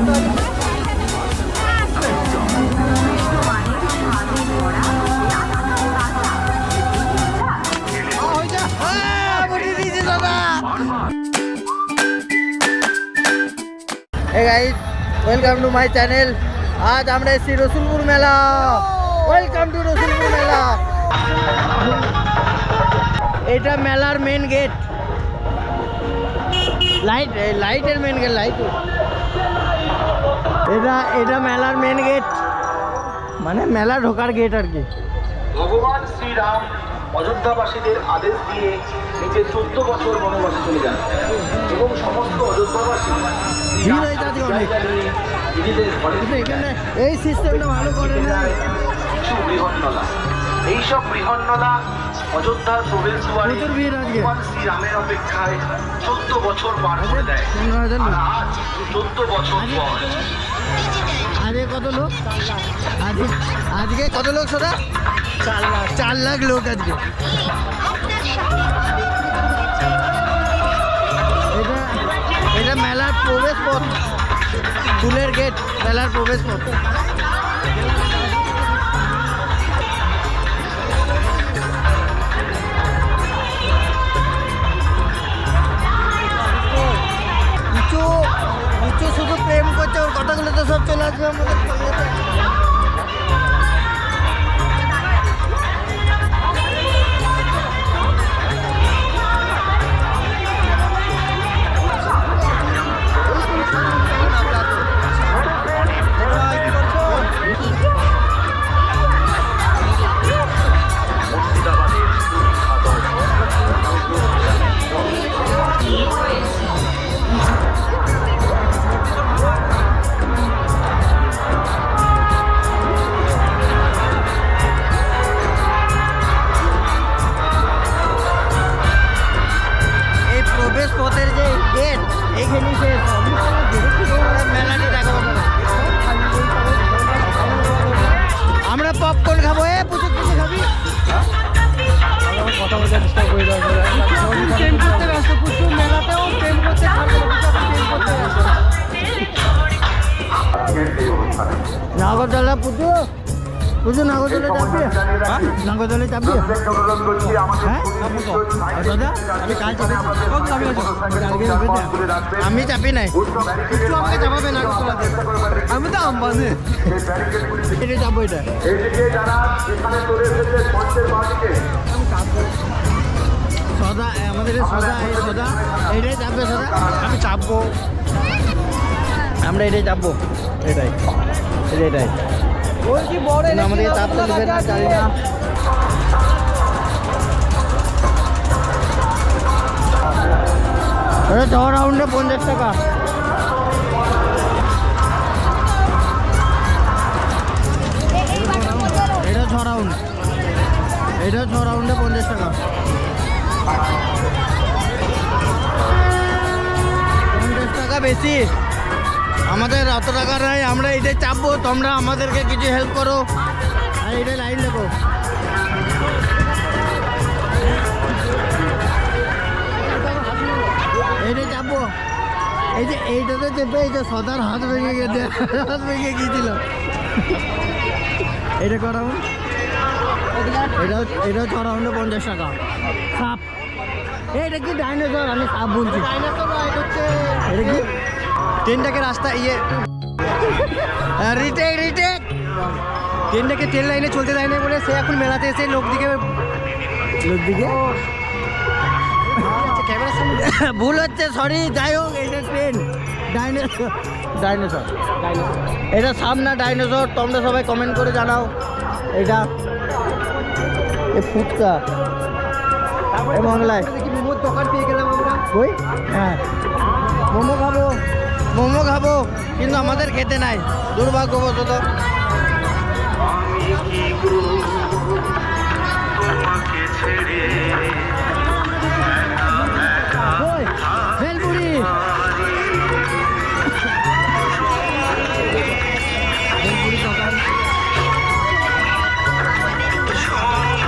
কানের Hey guys, welcome to my channel. আজ আমরা এসেছি রসুলপুর মেলা ওয়েলকাম টু রসুলপুর মেলা এটা মেলার মেন গেট লাইট লাইটের মেন গেট লাইট এটা এটা মেলার মেন গেট মানে মেলা ঢোকার গেট আর কি। ভগবান শ্রীরাম অযোধ্যাবাসীদের আদেশ দিয়ে নিজের চোদ্দ বছর বনবাসে চলে যান। এবং সমস্ত অযোধ্যাবাসী ভিড় হয়ে যাচ্ছে অনেক। জায়গা নিয়ে নিজেদের ঘরে কিন্তু এখানে এই সিস্টেমটা ভালো করে না যায় কিছু বৃহন্নলা। এইসব বৃহন্নলা অযোধ্যার প্রবেশ দুয়ারে ভিড় আজকে। ভগবান শ্রীরামের অপেক্ষায় চোদ্দ বছর পার করে দেয়। আজ চোদ্দ বছর পর আজকে কত লোক? আজকে আজকে কত লোক সোদা চার লাখ চার লাখ লোক আজকে। এটা এটা মেলার প্রবেশ পথ ফুলের গেট মেলার প্রবেশ পথ করছে ওর কথাগুলো তো সব চলে আসবে আমাদের পুজো নাগরদোলা চাপবি নাগরদোলা চাপবি হ্যাঁ দাদা আমি কাল চাপি? আমি চাপি নাই পুচু আমাকে চাপাবে নাগরদোলাতে আমি তো আম্বানি। এটা। চাপবো এটা সদা আমাদের সদা এই সদা এইটাই চাপবে সদা। আমি চাপবো। আমরা এটাই চাপবো। এটাই এটাই। কিন্তু আমাদেরকে দেবে না জানি না। এটা ছ রাউন্ডে পঞ্চাশ টাকা। এটা ছ রাউন্ড এটা ছ রাউন্ডে পঞ্চাশ টাকা। পঞ্চাশ টাকা বেশি। আমাদের অত টাকা নাই আমরা এটাই চাপবো তোমরা আমাদেরকে কিছু হেল্প করো। আর এটা লাইন দেখো এইটাই চাপবো। এই যে এইটাতে চেপে এই যে সদার হাত ভেঙে গেছে হাত ভেঙে গিয়েছিল। এটা করা এটা এটা ছ রাউন্ডে পঞ্চাশ টাকা। সাপ। এটা কি ডাইনোসর আমি সাপ বলছি। এটা কি? ট্রেনটাকে রাস্তা ইয়ে রিটেক রিটেক ট্রেনটাকে ট্রেন লাইনে চলতে দেয় না বলে সে এখন মেলাতে এসে লোক দিকে লোক দিকে ভুল হচ্ছে সরি যাই হোক এটা ট্রেন ডাইনোসর ডাইনোসর এটা সাপ না ডাইনোসর তোমরা সবাই কমেন্ট করে জানাও। এটা এ ফুচকা এ বাংলায় মোমোর দোকান পেয়ে গেলাম আমরা। ওই হ্যাঁ। মোমো খাব। মোমো খাব, কিন্তু আমাদের খেতে নাই। দুর্ভাগ্যবশত।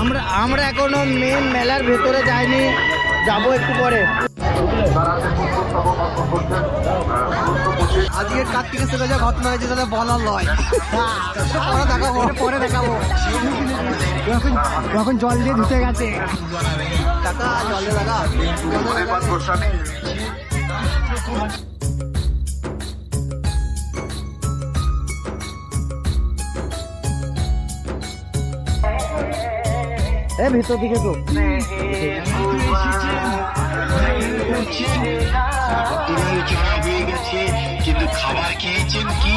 আমরা আমরা এখনও মেন মেলার ভেতরে যাইনি, যাব একটু পরে। আজকে কার্তিকের সাথে যা ঘটনা হয়েছে তাহলে বলার লয়। পরে দেখাবো পরে দেখাবো। এখন এখন জল দিয়ে ধুতে গেছে। এ, ভিতর দিকে তো। দিনের চড়া হয়ে গেছে কিন্তু খাবার খেয়েছেন কি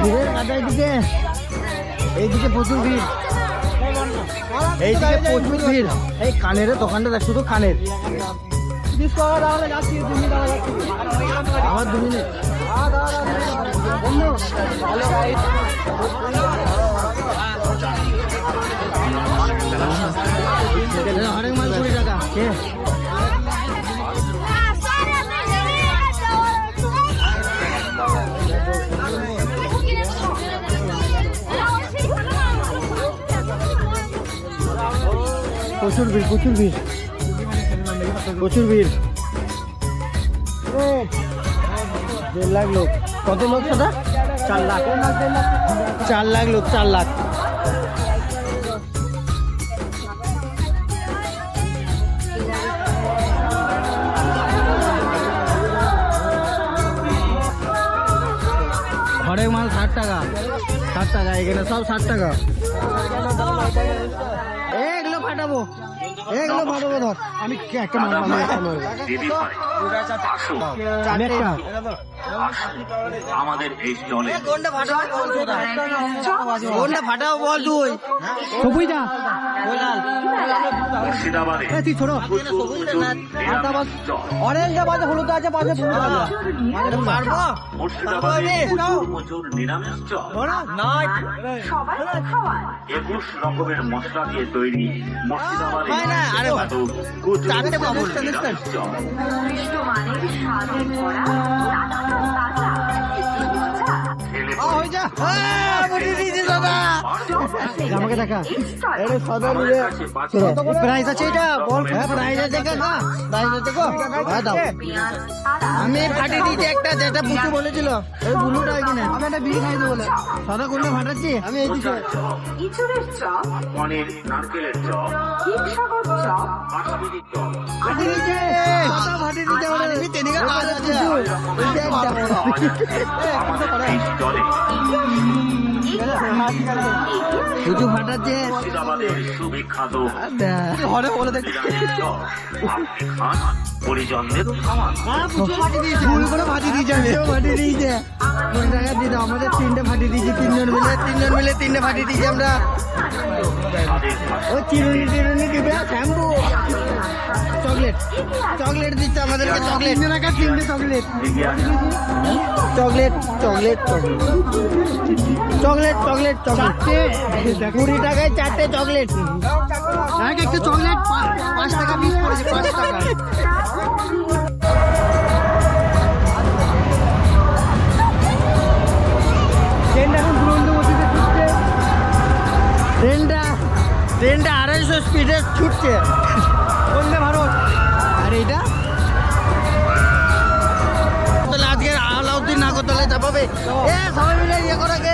ভিড়ের কাদার দিকে এইদিকে প্রচুর ভিড় এইদিকে প্রচুর ভিড় এই কানের দোকানটা দেখ শুধু কানের আমার দু মিনিট। কে? প্রচুর ভিড় প্রচুর ভিড়। প্রচুর ভিড়। দেড় লাখ লোক। কত লোক দাদা? চার লাখ। চার লাখ লোক চার লাখ। ঘরের মাল ষাট টাকা। ষাট টাকা এখানে সব ষাট টাকা। এগুলো ফাটাবো। এগুলো ফাটাবো ধর। আমি একটা মাল একটা আমাদের এই স্টলে গন্ডা ফাটাও বল তুই দা মুর্শিদাবাদে। অরেঞ্জ বাজে হলুদ আছে পাশে মুর্শিদাবাদে নিরামিষ একুশ রকমের মশলা দিয়ে তৈরি মুর্শিদাবাদে না, আরে বাবা। আমাকে দেখা। এটা সদা প্রাইস আছে এটা? বল হ্যাঁ প্রাইস আছে না প্রাইস আছে গো হ্যাঁ দাও। আমি ফাটিয়ে দিয়েছি একটা যেটা বুচু বলেছিল ওই বুলুটা কিনে আমি একটা বিড়ি খাই বলে। সাদা কোনটা ফাটাচ্ছি? আমি এই দিকে। ইঁচড়ের চপ। পনির নারকেলের চপ। হিমসাগর চপ। কাশ্মীরি দিয়েছে। সাদা ফাটিয়ে দিয়েছে বলে আমি তেনিকা কাজ আছে বুচু ফাটাচ্ছে সুবিখ্যাত ঘরে বলে দেখ। পরিজনদের ভুল করে ফাটিয়ে দিয়েছে ফাটিয়ে দিয়েছে। আমাদের তিনটে ফাটিয়ে দিয়েছি তিনজন মিলে তিনজন মিলে তিনটে ফাটিয়ে দিয়েছি আমরা। ও চিরুনি দিবে শ্যাম্পু। চকলেট চকলেট দিচ্ছে আমাদেরকে চকলেট। তিনটে chocolate. Chocolate chocolate chocolate chocolate chocolate. Chocolate কুড়ি টাকায় চারটে চকলেট। এক একটা চকলেট পাঁচ টাকা পিস পড়েছে পাঁচ টাকা। ট্রেনটা ট্রেনটা আড়াইশো স্পিডে ছুটছে। বন্দে ভারত। আর এইটা নাগরতলায় চাপাবে এ সবাই মিলে ইয়ে করাকে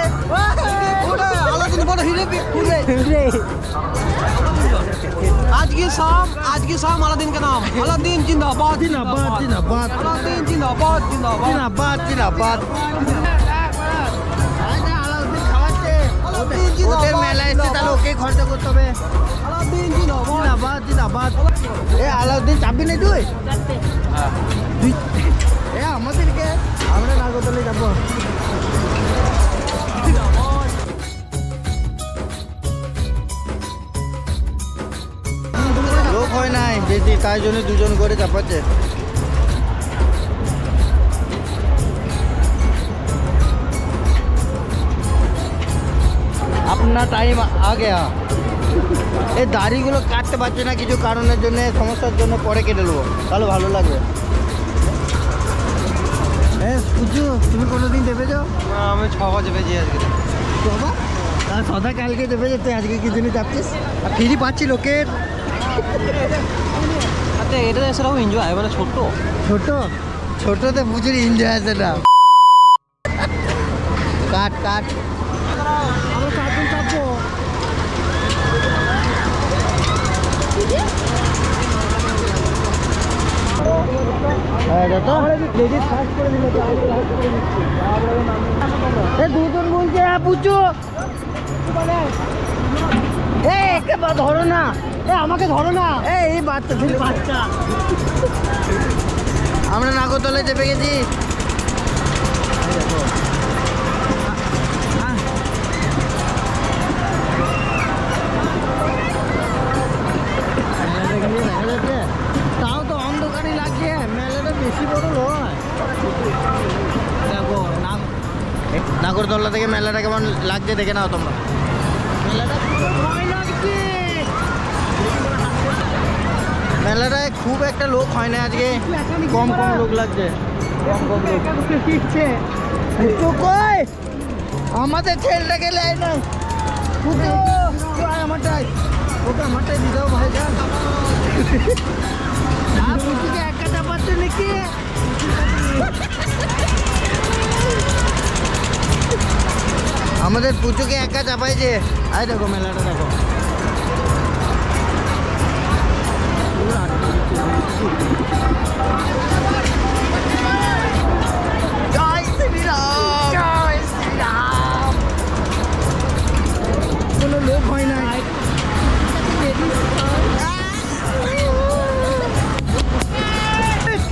আলাউদ্দিন বড় হিরে হিরে আজকে শাম আজকে শাম আলাদিন का नाम अलादीन जिंदाबाद জিনাবাদ জিনাবাদ अलादीन जिंदाबाद जिंदाबाद জিনাবাদ জিনাবাদ আলাউদ্দিন খাওয়াচ্ছে ওদের মেলা এসছে তাহলে ওকে খরচা করতে হবে अलादीन जिंदाबाद জিনাবাদ জিনাবাদ এ আলাউদ্দিন চাপবি না তুই তুই- এ আমাদেরকে আমরা নাগরতলায় যাব। লোক হয় নাই বেশি, তাই জন্য দুজন করে চাপাচ্ছে। আপনার টাইম আ গেয়া এই দাড়িগুলো কাটতে পারছে না, কিছু কারণের জন্য, সমস্যার জন্য পরে কেটে নেব। তাহলে ভালো লাগবে। পুজো তুমি কোনোদিন দেবে যাও? আমি ছ বছর পেয়েছি আজকে। বাবা সদা কালকে দেবে যে তুই আজকে কি জন্য চাপছিস আর ফিরি পাচ্ছি লোকের। আচ্ছা এটা সেরকম এনজয় মানে ছোট্ট। ছোট ছোটতে প্রচুর এনজয় আছে না কাট কাট আমরা চারজন চাপবো হ্যাঁ দুজন বলছে হ্যাঁ পুচু। ধরো না। এ, আমাকে ধরো না। এই বাচ্চা বাচ্চা। আমরা নাগরতলায় চেপে গেছি। দেখো নাগ নাগরদোল্লা থেকে মেলাটা কেমন লাগছে দেখে নাও তোমরা। মেলাটা ভয় লাগছে। মেলাটায় খুব একটা লোক হয় না আজকে। কম কম লোক লাগছে। কম কম লোক। আমাদের ছেলেটাকে লাই না। পুচু কই আমারটাই ওকে আমারটাই দিয়ে ভাই যান আর পুচুকে নাকি? আমাদের পুচুকে একা চাপাইছে। আয় দেখো মেলাটা দেখো। কোনো লোক হয় না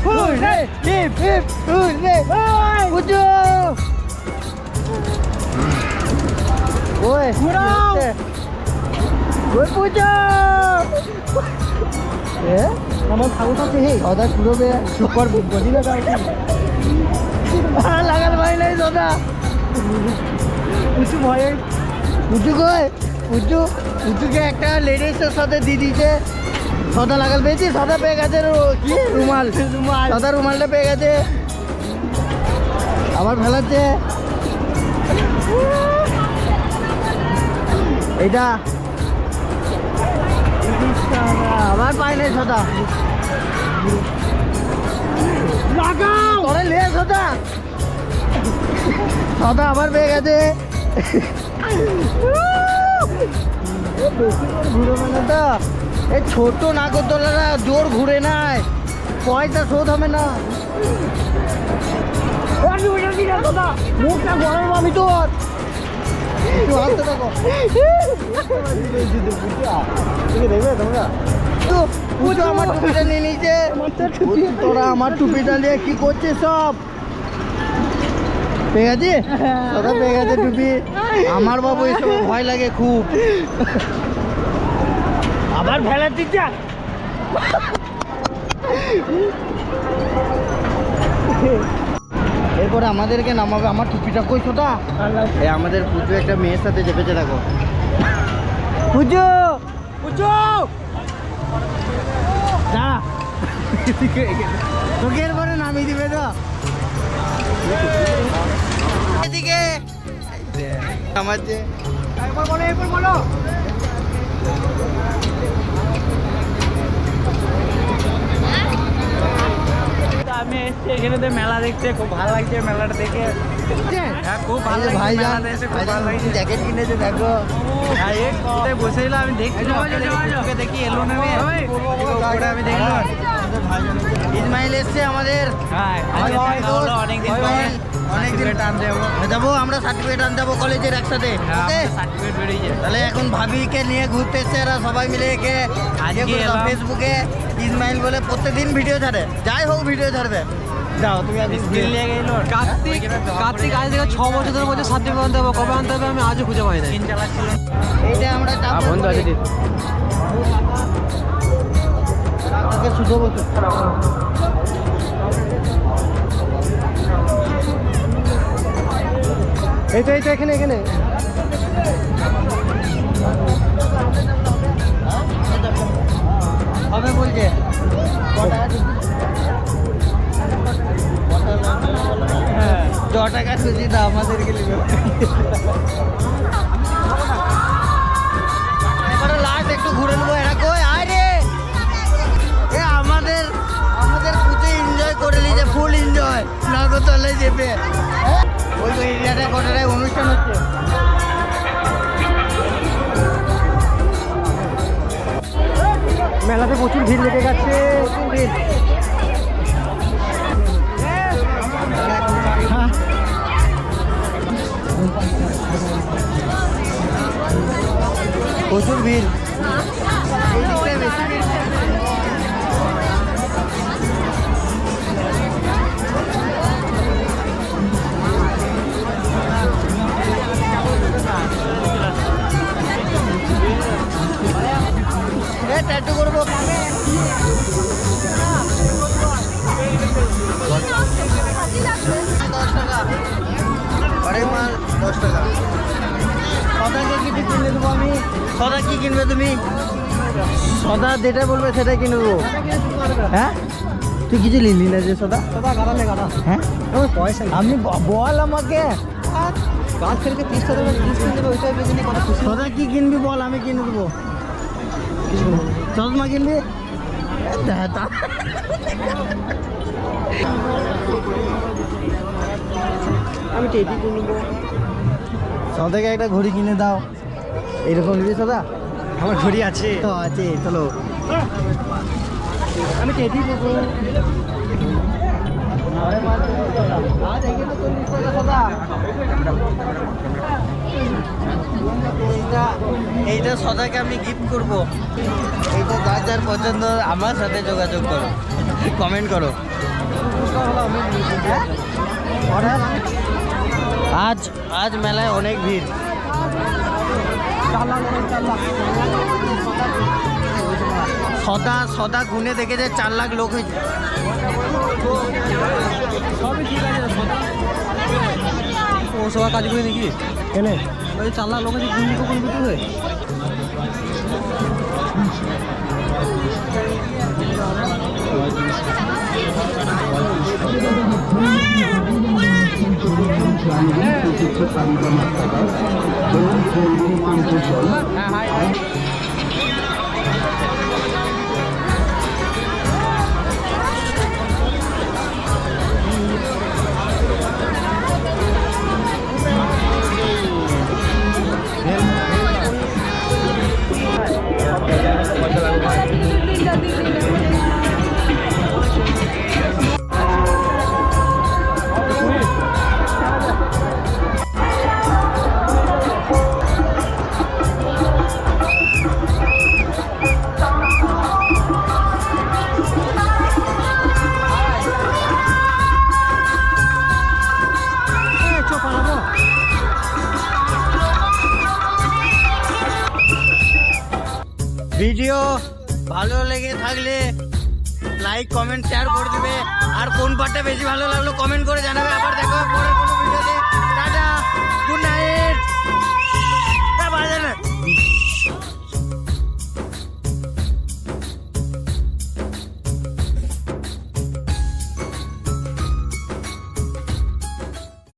হুররে হিপ হিপ হুররে পুজো ওই ঘুরাও ওই পুজো এ আমার ঠাকুর আছে হে সদা পুরোবে সুপার বডি লাগাও লাগাল ভাই নাই দাদা উঁচু ভয়ে উঁচু কই? উঁচু উঁচুকে একটা লেডিসের সাথে দিয়ে দিয়েছে। সদা লাগাল পেয়েছি সদা পেয়ে গেছে কি? রুমাল। রুমাল। সদা রুমালটা পেয়ে গেছে। আবার ফেলাচ্ছে। এটা আবার পাই নাই সদা। লাগাও! তোরে লে সদা। সদা আবার পেয়ে গেছে। ঘুরে মানে তো এই ছোট নাগরদোলারা জোর ঘুরে নাই পয়সা শোধ হবে না। মুখটা গরম আমি আমার টুপিটা নিয়ে নিয়েছে। তোরা আমার টুপিটা নিয়ে কি করছিস সব? পেয়ে গেছে পেয়ে গেছে টুপি। আমার বাবু এসব ভয় লাগে খুব। আবার ফেলার দিচ্ছে এরপরে আমাদেরকে নামাবে। আমার টুপিটা কই ছোটা? আমাদের পুজো একটা মেয়ের সাথে চেপেছে দেখো। পুজো! পুজো! তোকে এরপরে নামিয়ে দিবে তো এদিকে। আমার যে এসেছি এখানে মেলা দেখতে খুব ভালো লাগছে মেলাটা দেখে। হ্যাঁ। খুব ভালো ভাই এসে খুব ভালো লাগছে। জ্যাকেট কিনেছে দেখো। হ্যাঁ আমি দেখছি দেখি এলো না আমি। দেখলাম ইসমাইল এসছে আমাদের। হ্যাঁ ভাই অনেকদিন ভাই ভাই, যাব আমরা সার্টিফিকেট আনতে যাব কলেজের একসাথে হ্যাঁ তাহলে এখন ভাবিকে নিয়ে ঘুরতে এসছে এরা সবাই মিলে একে। ফেসবুকে ইসমাইল বলে প্রত্যেকদিন ভিডিও ছাড়ে। যাই হোক ভিডিও ছাড়বে। যাও তুমি আজকে স্কিল নিয়ে গেলো কার্তিক কার্তিক আজ থেকে ছ বছর ধরে বলছে সার্টিফিকেট আনতে হবে কবে আনতে হবে আমি আজও খুঁজে পাই না এইটা আমরা বন্ধু আছে শুধু বসে এই তো এই তো এখানে এখানে। হবে বলছে? না। টাকা সুচিতা আমাদেরকে নেবে এবারে লাস্ট একটু ঘুরে নেব এরা কই? আয় রে! এ আমাদের আমাদের পুজো এনজয় করে নিয়েছে ফুল এনজয় নাগরতলায় যেতে? ওই তো এরিয়াটায় গোটাটায় অনুষ্ঠান হচ্ছে। মেলাতে প্রচুর ভিড় লেগে গেছে। প্রচুর ভিড়। সদা যেটা বলবে সেটাই কিনে দেবো হ্যাঁ? তুই কিছু নিলি না যে সদা? হ্যাঁ? পয়সা আমি বল আমাকে। গাছ থেকে তিরিশটা দেবে তিরিশ কিনে দেবে ওইটাই সদা কি কিনবি বল, আমি কিনে দেবো। চশমা কিনবি। আমি টেডি কিনবো সদাকে একটা ঘড়ি কিনে দাও। এরকম নিবি সদা? আমার ঘড়ি আছে। তো আছে চলো। আমি টেডি এইটা সদাকে আমি গিফট করব। এইটা যার যার পছন্দ আমার সাথে যোগাযোগ করো। কমেন্ট করো। আজ আজ মেলায় অনেক ভিড়। সদা সদা গুনে দেখেছে চার লাখ লোক হয়েছে। সবই ঠিক আছে ও কাজ করে দেখি। কেনে? ওই চার লাখ লোক আছে কোন দিকে হয়ে 来，还有。ভিডিও ভালো লেগে থাকলে লাইক কমেন্ট শেয়ার করে দেবে। আর কোন পার্টটা বেশি ভালো লাগল কমেন্ট করে জানাবে। আবার দেখো পরের কোনো ভিডিওতে।